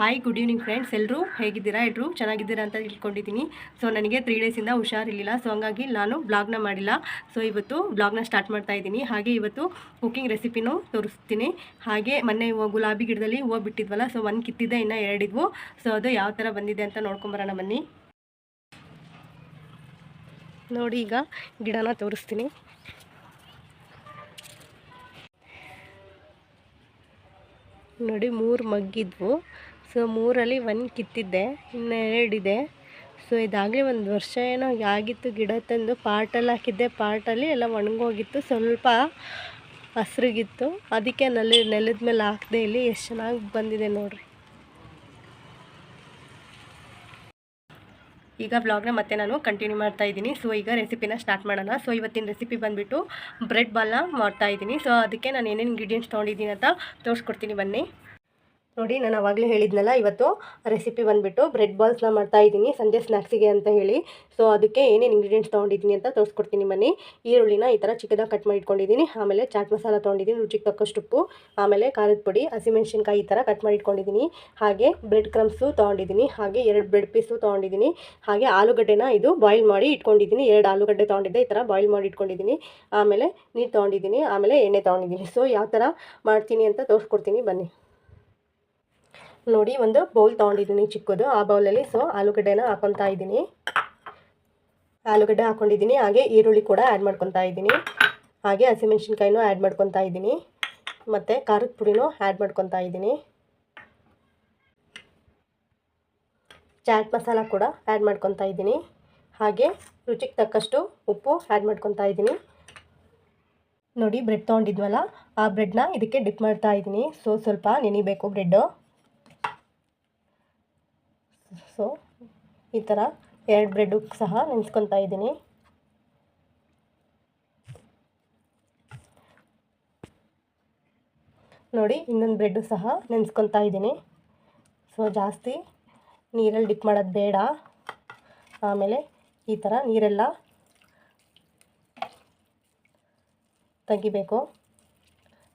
Hi good evening friends ಎಲ್ಲರೂ ಹೇಗಿದ್ದೀರಾ? ಎಲ್ಲರೂ ಚೆನ್ನಾಗಿದ್ದೀರಾ ಅಂತ ತಿಳ್ಕೊಂಡಿದ್ದೀನಿ. ಸೊ ನನಗೆ ತ್ರೀ ಡೇಸಿಂದ ಹುಷಾರಿರಲಿಲ್ಲ. ಸೊ ಹಂಗಾಗಿ ನಾನು ಬ್ಲಾಗ್ನ ಮಾಡಿಲ್ಲ. ಸೊ ಇವತ್ತು ಬ್ಲಾಗ್ನ ಸ್ಟಾರ್ಟ್ ಮಾಡ್ತಾ ಇದ್ದೀನಿ. ಹಾಗೆ ಇವತ್ತು ಕುಕಿಂಗ್ ರೆಸಿಪಿನೂ ತೋರಿಸ್ತೀನಿ. ಹಾಗೆ ಮೊನ್ನೆ ಗುಲಾಬಿ ಗಿಡದಲ್ಲಿ ಹೂವು ಬಿಟ್ಟಿದ್ವಲ್ಲ ಸೊ ಒಂದು ಕಿತ್ತಿದ್ದೆ, ಇನ್ನು ಎರಡಿದ್ವು ಸೊ ಅದು ಯಾವ ಥರ ಬಂದಿದೆ ಅಂತ ನೋಡ್ಕೊಂಬರೋಣ ಬನ್ನಿ. ನೋಡಿ ಈಗ ಗಿಡನ ತೋರಿಸ್ತೀನಿ. ನೋಡಿ ಮೂರು ಮಗ್ಗಿದ್ವು. ಸೊ ಮೂರಲ್ಲಿ ಒಂದು ಕಿತ್ತಿದ್ದೆ, ಇನ್ನು ಎರಡಿದೆ ಸೊ ಇದಾಗಲಿ ಒಂದು ವರ್ಷ ಏನೋ ಆಗಿತ್ತು ಗಿಡ ತಂದು ಪಾಟಲ್ಲಿ ಹಾಕಿದ್ದೆ ಪಾಟಲ್ಲಿ, ಎಲ್ಲ ಒಣಗೋಗಿತ್ತು, ಸ್ವಲ್ಪ ಹಸ್ರಿಗಿತ್ತು. ಅದಕ್ಕೆ ನೆಲ, ನೆಲದ ಮೇಲೆ ಹಾಕಿದೆ ಇಲ್ಲಿ, ಎಷ್ಟು ಚೆನ್ನಾಗಿ ಬಂದಿದೆ ನೋಡಿರಿ. ಈಗ ಬ್ಲಾಗ್ನ ಮತ್ತೆ ನಾನು ಕಂಟಿನ್ಯೂ ಮಾಡ್ತಾ ಇದ್ದೀನಿ. ಸೊ ಈಗ ರೆಸಿಪಿನ ಸ್ಟಾರ್ಟ್ ಮಾಡೋಣ. ಸೊ ಇವತ್ತಿನ ರೆಸಿಪಿ ಬಂದುಬಿಟ್ಟು ಬ್ರೆಡ್ ಬಾಲ್ನ ಮಾಡ್ತಾ ಇದ್ದೀನಿ. ಸೊ ಅದಕ್ಕೆ ನಾನು ಏನೇನು ಇಂಗ್ರೀಡಿಯೆಂಟ್ಸ್ ತೊಗೊಂಡಿದ್ದೀನಿ ಅಂತ ತೋರಿಸ್ಕೊಡ್ತೀನಿ ಬನ್ನಿ. ನೋಡಿ, ನಾನು ಆವಾಗಲೇ ಹೇಳಿದ್ನಲ್ಲ, ಇವತ್ತು ರೆಸಿಪಿ ಬಂದುಬಿಟ್ಟು ಬ್ರೆಡ್ ಬಾಲ್ಸ್ನ ಮಾಡ್ತಾ ಇದ್ದೀನಿ, ಸಂಜೆ ಸ್ನ್ಯಾಕ್ಸಿಗೆ ಅಂತ ಹೇಳಿ. ಸೊ ಅದಕ್ಕೆ ಏನೇನು ಇಂಗ್ರೀಡಿಯೆಂಟ್ಸ್ ತೊಗೊಂಡಿದ್ದೀನಿ ಅಂತ ತೋರಿಸ್ಕೊಡ್ತೀನಿ ಬನ್ನಿ ಈರುಳ್ಳಿನ ಈ ಥರ ಚಿಕ್ಕದಾಗಿ ಕಟ್ ಮಾಡಿ ಇಟ್ಕೊಂಡಿದ್ದೀನಿ ಆಮೇಲೆ ಚಾಟ್ ಮಸಾಲ ತೊಗೊಂಡಿದ್ದೀನಿ, ರುಚಿಗೆ ತಕ್ಕಷ್ಟು ಉಪ್ಪು. ಆಮೇಲೆ ಖಾರದ ಪುಡಿ, ಹಸಿಮೆಣ್ಸಿನ್ಕಾಯಿ ಈ ಥರ ಕಟ್ ಮಾಡಿ ಇಟ್ಕೊಂಡಿದ್ದೀನಿ ಹಾಗೆ ಬ್ರೆಡ್ ಕ್ರಮ್ಸು ತೊಗೊಂಡಿದ್ದೀನಿ. ಹಾಗೆ ಎರಡು ಬ್ರೆಡ್ ಪೀಸು ತೊಗೊಂಡಿದ್ದೀನಿ. ಹಾಗೆ ಆಲೂಗಡ್ಡೆನ ಇದು ಬಾಯ್ಲ್ ಮಾಡಿ ಇಟ್ಕೊಂಡಿದ್ದೀನಿ. ಎರಡು ಆಲೂಗಡ್ಡೆ ತೊಗೊಂಡಿದ್ದೆ, ಈ ಥರ ಬಾಯ್ಲ್ ಮಾಡಿ ಇಟ್ಕೊಂಡಿದ್ದೀನಿ. ಆಮೇಲೆ ನೀರು ತೊಗೊಂಡಿದ್ದೀನಿ, ಆಮೇಲೆ ಎಣ್ಣೆ ತೊಗೊಂಡಿದ್ದೀನಿ. ಸೊ ಯಾವ ಥರ ಮಾಡ್ತೀನಿ ಅಂತ ತೋರಿಸ್ಕೊಡ್ತೀನಿ, ಬನ್ನಿ. ನೋಡಿ, ಒಂದು ಬೌಲ್ ತೊಗೊಂಡಿದ್ದೀನಿ ಚಿಕ್ಕದು. ಆ ಬೌಲಲ್ಲಿ ಸೊ, ಆಲೂಗಡ್ಡೆನ ಹಾಕೊತಾ ಇದ್ದೀನಿ. ಆಲೂಗಡ್ಡೆ ಹಾಕ್ಕೊಂಡಿದ್ದೀನಿ ಹಾಗೆ ಈರುಳ್ಳಿ ಕೂಡ ಆ್ಯಡ್ ಮಾಡ್ಕೊತಾ ಇದ್ದೀನಿ. ಹಾಗೆ ಹಸಿಮೆಣ್ಸಿನ್ಕಾಯಿನೂ ಆ್ಯಡ್ ಮಾಡ್ಕೊತಾ ಇದ್ದೀನಿ. ಮತ್ತು ಖಾರದ ಪುಡಿನೂ ಆ್ಯಡ್ ಮಾಡ್ಕೊತಾ ಇದ್ದೀನಿ. ಚಾಟ್ ಮಸಾಲ ಕೂಡ ಆ್ಯಡ್ ಮಾಡ್ಕೊತಾ ಇದ್ದೀನಿ. ಹಾಗೆ ರುಚಿಗೆ ತಕ್ಕಷ್ಟು ಉಪ್ಪು ಆ್ಯಡ್ ಮಾಡ್ಕೊತಾ ಇದ್ದೀನಿ. ನೋಡಿ ಬ್ರೆಡ್ ತೊಗೊಂಡಿದ್ವಲ್ಲ, ಆ ಬ್ರೆಡ್ನ ಇದಕ್ಕೆ ಡಿಪ್ ಮಾಡ್ತಾ ಇದ್ದೀನಿ. ಸೊ, ಸ್ವಲ್ಪ ನೆನಿಬೇಕು ಬ್ರೆಡ್ಡು ಸೊ ಈ ಥರ ಎರಡು ಬ್ರೆಡ್ಡು ಸಹ ನೆನೆಸ್ಕೊತಾ ಇದ್ದೀನಿ. ನೋಡಿ, ಇನ್ನೊಂದು ಬ್ರೆಡ್ಡು ಸಹ ನೆನೆಸ್ಕೊತಾ ಇದ್ದೀನಿ. ಸೊ ಜಾಸ್ತಿ ನೀರಲ್ಲಿ ಡಿಪ್ ಮಾಡೋದು ಬೇಡ. ಆಮೇಲೆ ಈ ಥರ ನೀರೆಲ್ಲ ತೆಗಿಬೇಕು.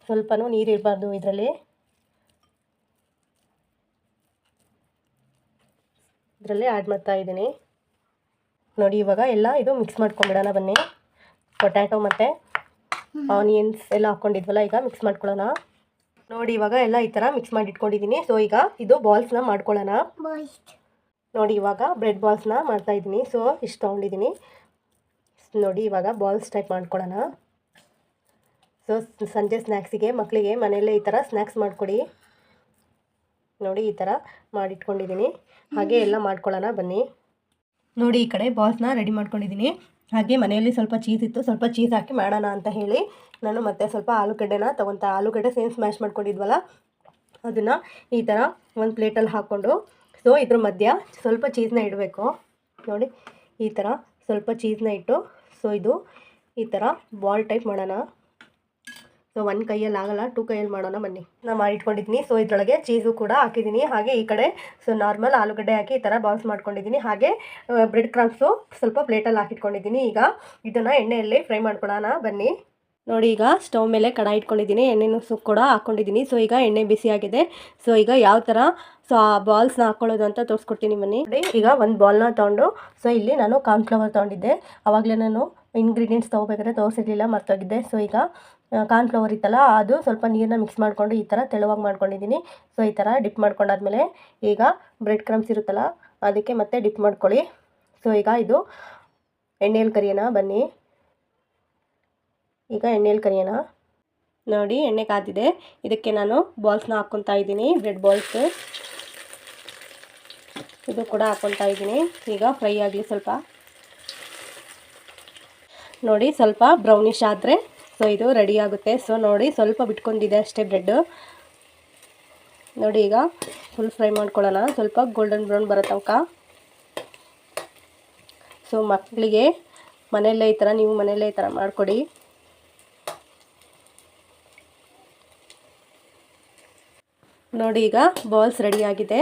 ಸ್ವಲ್ಪನೂ ನೀರಿರಬಾರ್ದು ಇದರಲ್ಲಿ. ಇದರಲ್ಲಿ ಆ್ಯಡ್ ಮಾಡ್ತಾ ಇದ್ದೀನಿ. ನೋಡಿ, ಇವಾಗ ಎಲ್ಲ ಇದು ಮಿಕ್ಸ್ ಮಾಡ್ಕೊಂಬಿಡೋಣ ಬನ್ನಿ. ಪೊಟ್ಯಾಟೊ ಮತ್ತು ಆನಿಯನ್ಸ್ ಎಲ್ಲ ಹಾಕ್ಕೊಂಡಿದ್ವಲ್ಲ ಈಗ ಮಿಕ್ಸ್ ಮಾಡ್ಕೊಳ್ಳೋಣ. ನೋಡಿ, ಇವಾಗ ಎಲ್ಲ ಈ ಥರ ಮಿಕ್ಸ್ ಮಾಡಿ ಇಟ್ಕೊಂಡಿದ್ದೀನಿ ಸೊ ಈಗ ಇದು ಬಾಲ್ಸ್ನ ಮಾಡ್ಕೊಳ್ಳೋಣ. ನೋಡಿ, ಇವಾಗ ಬ್ರೆಡ್ ಬಾಲ್ಸ್ನ ಮಾಡ್ತಾ ಇದ್ದೀನಿ. ಸೊ ಇಷ್ಟು ತೊಗೊಂಡಿದ್ದೀನಿ. ನೋಡಿ, ಇವಾಗ ಬಾಲ್ಸ್ ಟೈಪ್ ಮಾಡ್ಕೊಳ್ಳೋಣ. ಸೊ ಸಂಜೆ ಸ್ನ್ಯಾಕ್ಸಿಗೆ ಮಕ್ಕಳಿಗೆ ಮನೆಯಲ್ಲೇ ಈ ಥರ ಸ್ನ್ಯಾಕ್ಸ್ ಮಾಡಿಕೊಡಿ. ನೋಡಿ ಈ ಥರ ಮಾಡಿಟ್ಕೊಂಡಿದ್ದೀನಿ. ಹಾಗೆ ಎಲ್ಲ ಮಾಡ್ಕೊಳ್ಳೋಣ ಬನ್ನಿ. ನೋಡಿ ಈ ಕಡೆ ಬಾಲ್ಸ್ನ ರೆಡಿ ಮಾಡ್ಕೊಂಡಿದ್ದೀನಿ. ಹಾಗೆ ಮನೆಯಲ್ಲಿ ಸ್ವಲ್ಪ ಚೀಸ್ ಇತ್ತು. ಸ್ವಲ್ಪ ಚೀಸ್ ಹಾಕಿ ಮಾಡೋಣ ಅಂತ ಹೇಳಿ ನಾನು ಮತ್ತೆ ಸ್ವಲ್ಪ ಆಲೂಗಡ್ಡೆನ ತೊಗೊತಾ ಆಲೂಗಡ್ಡೆ ಸೇಮ್ ಸ್ಮ್ಯಾಶ್ ಮಾಡ್ಕೊಂಡಿದ್ವಲ್ಲ, ಅದನ್ನು ಈ ಥರ ಒಂದು ಪ್ಲೇಟಲ್ಲಿ ಹಾಕ್ಕೊಂಡು. ಸೊ ಇದ್ರ ಮಧ್ಯ ಸ್ವಲ್ಪ ಚೀಸ್ನ ಇಡಬೇಕು. ನೋಡಿ, ಈ ಥರ ಸ್ವಲ್ಪ ಚೀಸ್ನ ಇಟ್ಟು ಸೊ ಇದು ಈ ಥರ ಬಾಲ್ ಟೈಪ್ ಮಾಡೋಣ. ಸೊ ಒಂದು ಕೈಯಲ್ಲಿ ಆಗಲ್ಲ ಟೂ ಕೈಯಲ್ಲಿ ಮಾಡೋಣ ಬನ್ನಿ. ನಾನು ಮಾಡಿಟ್ಕೊಂಡಿದ್ದೀನಿ. ಸೊ ಇದರೊಳಗೆ ಚೀಸು ಕೂಡ ಹಾಕಿದ್ದೀನಿ. ಹಾಗೆ ಈ ಕಡೆ ಸೊ ನಾರ್ಮಲ್ ಆಲೂಗಡ್ಡೆ ಹಾಕಿ ಈ ಥರ ಬಾಲ್ಸ್ ಮಾಡ್ಕೊಂಡಿದ್ದೀನಿ. ಹಾಗೆ ಬ್ರೆಡ್ ಕ್ರಮ್ಸು ಸ್ವಲ್ಪ ಪ್ಲೇಟಲ್ಲಿ ಹಾಕಿಟ್ಕೊಂಡಿದ್ದೀನಿ. ಈಗ ಇದನ್ನು ಎಣ್ಣೆಯಲ್ಲಿ ಫ್ರೈ ಮಾಡ್ಕೊಳ್ಳೋಣ ಬನ್ನಿ. ನೋಡಿ, ಈಗ ಸ್ಟವ್ ಮೇಲೆ ಕಡಾಯಿ ಇಟ್ಕೊಂಡಿದ್ದೀನಿ. ಎಣ್ಣೆನೂ ಸು ಕೂಡ ಹಾಕ್ಕೊಂಡಿದ್ದೀನಿ ಸೊ ಈಗ ಎಣ್ಣೆ ಬಿಸಿಯಾಗಿದೆ ಸೊ ಈಗ ಯಾವ ಥರ ಸೊ ಆ ಬಾಲ್ಸ್ನ ಹಾಕ್ಕೊಳ್ಳೋದು ಅಂತ ತೋರಿಸ್ಕೊಡ್ತೀನಿ ಬನ್ನಿ. ಈಗ ಒಂದು ಬಾಲ್ನ ತೊಗೊಂಡು ಸೊ ಇಲ್ಲಿ ನಾನು ಕಾರ್ನ್ಫ್ಲವರ್ ತೊಗೊಂಡಿದ್ದೆ. ಆವಾಗಲೇ ನಾನು ಇಂಗ್ರೀಡಿಯೆಂಟ್ಸ್ ತೊಗೋಬೇಕಾದ್ರೆ ತೋರಿಸಿರ್ಲಿಲ್ಲ ಮರ್ತೋಗಿದ್ದೆ ಸೊ ಈಗ ಕಾರ್ನ್ಫ್ಲವರ್ ಇತ್ತಲ್ಲ, ಅದು ಸ್ವಲ್ಪ ನೀರನ್ನ ಮಿಕ್ಸ್ ಮಾಡಿಕೊಂಡು ಈ ಥರ ತೆಳುವಾಗಿ ಮಾಡ್ಕೊಂಡಿದ್ದೀನಿ. ಸೊ ಈ ಥರ ಡಿಪ್ ಮಾಡ್ಕೊಂಡಾದ್ಮೇಲೆ ಈಗ ಬ್ರೆಡ್ ಕ್ರಮ್ಸ್ ಇರುತ್ತಲ್ಲ, ಅದಕ್ಕೆ ಮತ್ತೆ ಡಿಪ್ ಮಾಡ್ಕೊಳ್ಳಿ. ಸೊ ಈಗ ಇದು ಎಣ್ಣೆಯಲ್ಲಿ ಕರಿಯೋಣ, ಬನ್ನಿ. ಈಗ ಎಣ್ಣೆಯಲ್ಲಿ ಕರಿಯೋಣ. ನೋಡಿ, ಎಣ್ಣೆ ಕಾದಿದೆ. ಇದಕ್ಕೆ ನಾನು ಬಾಲ್ಸ್ನ ಹಾಕ್ಕೊತಾ ಇದ್ದೀನಿ ಬ್ರೆಡ್ ಬಾಲ್ಸ್ ಇದು ಕೂಡ ಹಾಕ್ಕೊತಾ ಇದ್ದೀನಿ. ಈಗ ಫ್ರೈ ಆಗಲಿ ಸ್ವಲ್ಪ. ನೋಡಿ, ಸ್ವಲ್ಪ ಬ್ರೌನಿಶ್ ಆದರೆ ಸೊ ಇದು ರೆಡಿ ಆಗುತ್ತೆ. ಸೊ ನೋಡಿ, ಸ್ವಲ್ಪ ಬಿಟ್ಕೊಂಡಿದೆ ಅಷ್ಟೇ ಬ್ರೆಡ್ಡು ನೋಡಿ ಈಗ ಫುಲ್ ಫ್ರೈ ಮಾಡ್ಕೊಳ್ಳೋಣ. ಸ್ವಲ್ಪ ಗೋಲ್ಡನ್ ಬ್ರೌನ್ ಬರೋ ತನಕ. ಸೊ ಮಕ್ಕಳಿಗೆ ಮನೆಯಲ್ಲೇ ಈ ಥರ, ನೀವು ಮನೆಯಲ್ಲೇ ಈ ಥರ ಮಾಡಿಕೊಡಿ. ನೋಡಿ ಈಗ ಬಾಲ್ಸ್ ರೆಡಿಯಾಗಿದೆ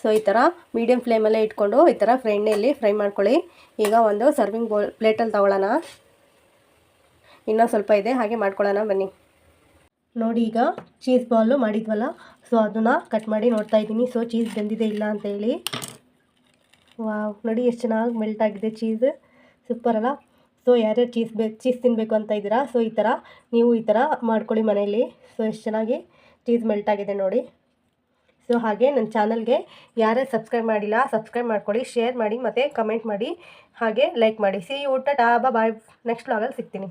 ಸೊ ಈ ಥರ ಮೀಡಿಯಮ್ ಫ್ಲೇಮಲ್ಲೇ ಇಟ್ಕೊಂಡು ಈ ಥರ ಫ್ರೈ ಫ್ರೈ ಮಾಡ್ಕೊಳ್ಳಿ. ಈಗ ಒಂದು ಸರ್ವಿಂಗ್ ಬೌಲ್ ಪ್ಲೇಟಲ್ಲಿ ತಗೊಳ್ಳೋಣ. ಇನ್ನೂ ಸ್ವಲ್ಪ ಇದೆ, ಹಾಗೆ ಮಾಡ್ಕೊಳ್ಳೋಣ, ಬನ್ನಿ. ನೋಡಿ ಈಗ ಚೀಸ್ ಬಾಲು ಮಾಡಿದ್ವಲ್ಲ ಸೊ ಅದನ್ನು ಕಟ್ ಮಾಡಿ ನೋಡ್ತಾ ಇದ್ದೀನಿ. ಸೊ ಚೀಸ್ ಬೆಂದಿದೆ ಇಲ್ಲ ಅಂತ ಹೇಳಿ. ವಾವ್ ನೋಡಿ ಎಷ್ಟು ಚೆನ್ನಾಗಿ ಮೆಲ್ಟ್ ಆಗಿದೆ ಚೀಸ್ ಸೂಪರ್ ಅಲ್ಲ? ಸೊ ಯಾರ್ಯಾರು ಚೀಸ್ ಬೇ ಚೀಸ್ ತಿನ್ನಬೇಕು ಅಂತ ಇದ್ದೀರಾ ಸೊ ಈ ಥರ ನೀವು ಈ ಥರ ಮಾಡ್ಕೊಳ್ಳಿ ಮನೆಯಲ್ಲಿ. ಸೊ ಎಷ್ಟು ಚೆನ್ನಾಗಿ ಚೀಸ್ ಮೆಲ್ಟ್ ಆಗಿದೆ ನೋಡಿ. ಸೊ ಹಾಗೆ ನನ್ನ ಚಾನಲ್ಗೆ ಯಾರ್ಯಾರು ಸಬ್ಸ್ಕ್ರೈಬ್ ಮಾಡಿಲ್ಲ ಸಬ್ಸ್ಕ್ರೈಬ್ ಮಾಡ್ಕೊಳ್ಳಿ ಶೇರ್ ಮಾಡಿ, ಮತ್ತು ಕಮೆಂಟ್ ಮಾಡಿ, ಹಾಗೆ ಲೈಕ್ ಮಾಡಿ. ಸಿ ಊಟ ಟಾ ಬಾಯ್ ನೆಕ್ಸ್ಟ್ ಲಾಗಲ್ಲಿ ಸಿಗ್ತೀನಿ.